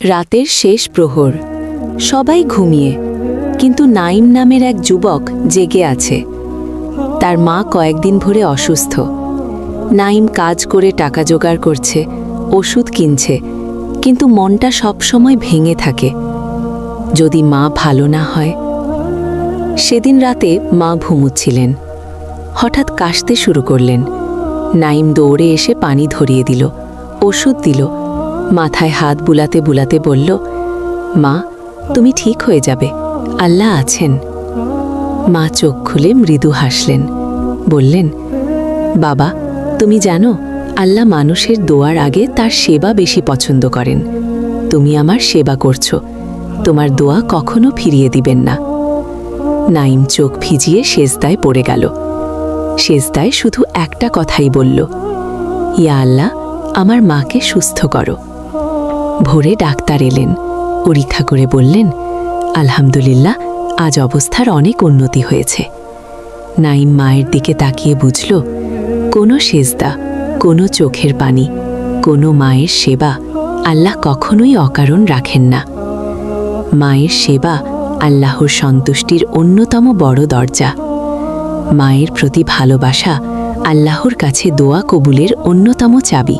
রাতের শেষ প্রহর। সবাই ঘুমিয়ে, কিন্তু নাইম নামের এক যুবক জেগে আছে। তার মা কয়েকদিন ভরে অসুস্থ। নাইম কাজ করে টাকা জোগাড় করছে, ওষুধ কিনছে, কিন্তু মনটা সবসময় ভেঙে থাকে। যদি মা ভালো না হয়? সেদিন রাতে মা ঘুমুচ্ছিলেন। হঠাৎ কাশতে শুরু করলেন। নাইম দৌড়ে এসে পানি ধরিয়ে দিল, ওষুধ দিল মাথায় হাত বুলাতে বুলাতে বলল, মা, তুমি ঠিক হয়ে যাবে। আল্লাহ আছেন। মা চোখ খুলে মৃদু হাসলেন, বললেন, বাবা, তুমি জানো, আল্লাহ মানুষের দোয়ার আগে তার সেবা বেশি পছন্দ করেন। তুমি আমার সেবা করছ, তোমার দোয়া কখনো ফিরিয়ে দিবেন না। নাইম চোখ ভিজিয়ে সেজদায় পড়ে গেল। সেজদায় শুধু একটা কথাই বলল, ইয়া আল্লাহ, আমার মাকে সুস্থ করো। ভোরে ডাক্তার এলেন। পরীক্ষা করে বললেন, আলহামদুলিল্লাহ, আজ অবস্থার অনেক উন্নতি হয়েছে। নাইম মায়ের দিকে তাকিয়ে বুঝল, কোনো সেজদা, কোনো চোখের পানি, কোনো মায়ের সেবা আল্লাহ কখনোই অকারণ রাখেন না। মায়ের সেবা আল্লাহর সন্তুষ্টির অন্যতম বড় দরজা। মায়ের প্রতি ভালোবাসা আল্লাহর কাছে দোয়া কবুলের অন্যতম চাবি।